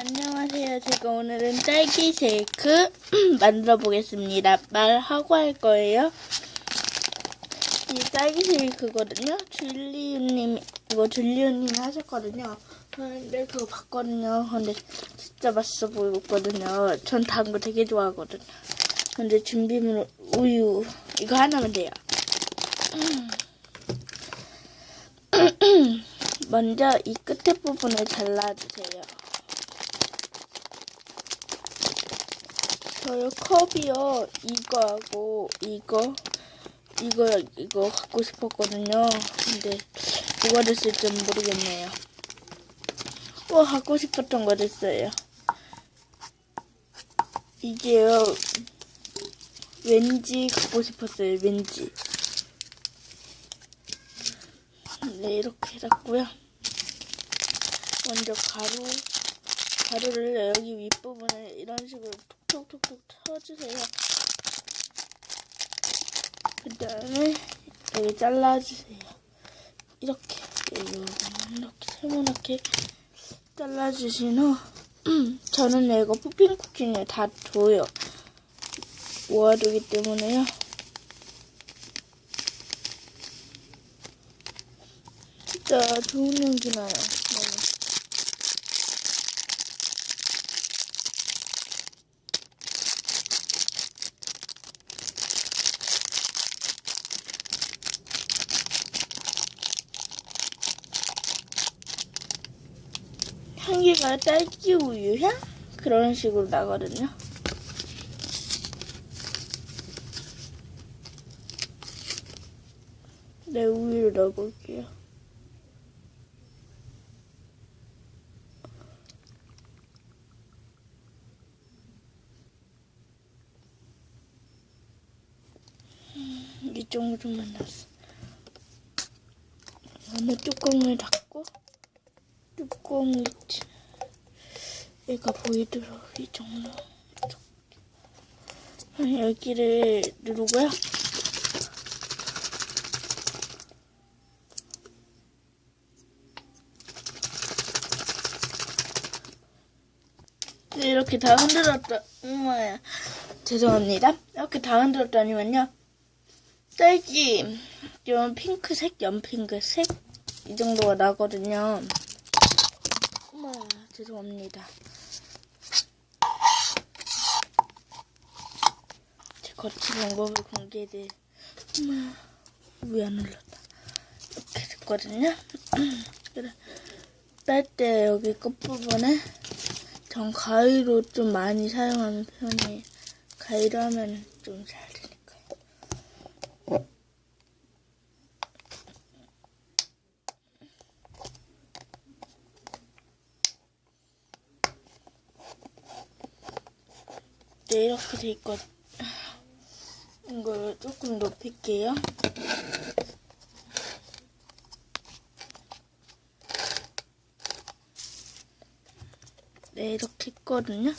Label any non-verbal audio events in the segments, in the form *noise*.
안녕하세요. 제가 오늘은 딸기 쉐이크 *clears throat* 만들어 보겠습니다. 말하고 할 거예요. 이 딸기 쉐이크거든요. 줄리우님, 이거 줄리우님이 하셨거든요. 근데 그거 봤거든요. 근데 진짜 맛있어 보이거든요. 전 단 거 되게 좋아하거든요. 근데 준비물 우유 이거 하나면 돼요. *clears throat* 먼저 이 끝에 부분을 잘라주세요. 저요 컵이요 이거하고 이거 이거 이거 갖고 싶었거든요. 근데 뭐가 됐을지 모르겠네요. 와 갖고 싶었던 거 됐어요. 이게요 왠지 갖고 싶었어요. 왠지. 네 이렇게 해놨고요. 먼저 가루 가루를 여기 윗부분에 이런 식으로 톡톡톡톡 쳐주세요. 그 다음에 여기 잘라주세요. 이렇게 이렇게 세모나게 잘라주신 후 저는 이거 푸핑 쿠키를 다 둬요. 모아두기 때문에요. 진짜 좋은 향기 나요. 너무. 향기가 딸기 우유 향? 그런 식으로 나거든요. 네, 우유를 넣어볼게요. 음, 이 정도만 넣었어. 그다음에 뚜껑을 닫고 뚜껑을 얘가 보이도록 이 정도 여기를 누르고요. 네, 이렇게 다 흔들었다. 엄마야. 죄송합니다. 이렇게 다 흔들었더니만요. 딸기 좀 핑크색, 연핑크색 이 정도가 나거든요. 죄송합니다. 제 거치 방법을 공개해. 엄마 왜안 눌렀다. 이렇게 됐거든요. *clears throat* 그래 딸때 여기 끝부분에 전 가위로 좀 많이 사용하는 편이에요. 가위로 하면 좀 잘 되니까요. 네, 이렇게 돼 있거든. 이걸 조금 높일게요. 네, 이렇게 있거든요.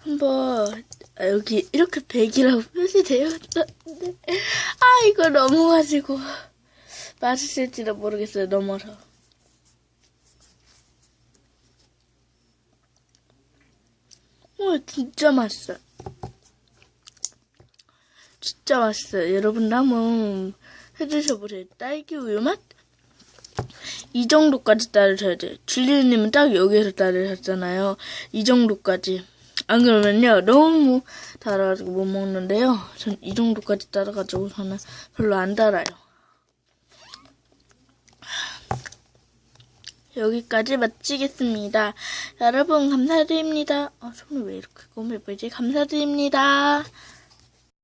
한번 아, 여기 이렇게 100이라고 표시되어 있는데 아 이거 넘어가지고 맛있을지도 모르겠어요. 넘어서. 와 진짜 맛있어요. 진짜 맛있어요. 여러분 한번 해드셔보세요. 딸기 우유 맛? 이 정도까지 따르셔야 돼요. 줄리님은 딱 여기에서 따르셨잖아요. 이 정도까지. 안 그러면요, 너무 달아가지고 못 먹는데요. 전 이 정도까지 따라가지고 저는 별로 안 달아요. 여기까지 마치겠습니다. 여러분 감사드립니다. 아, 손이 왜 이렇게 꼬매보이지? 감사드립니다.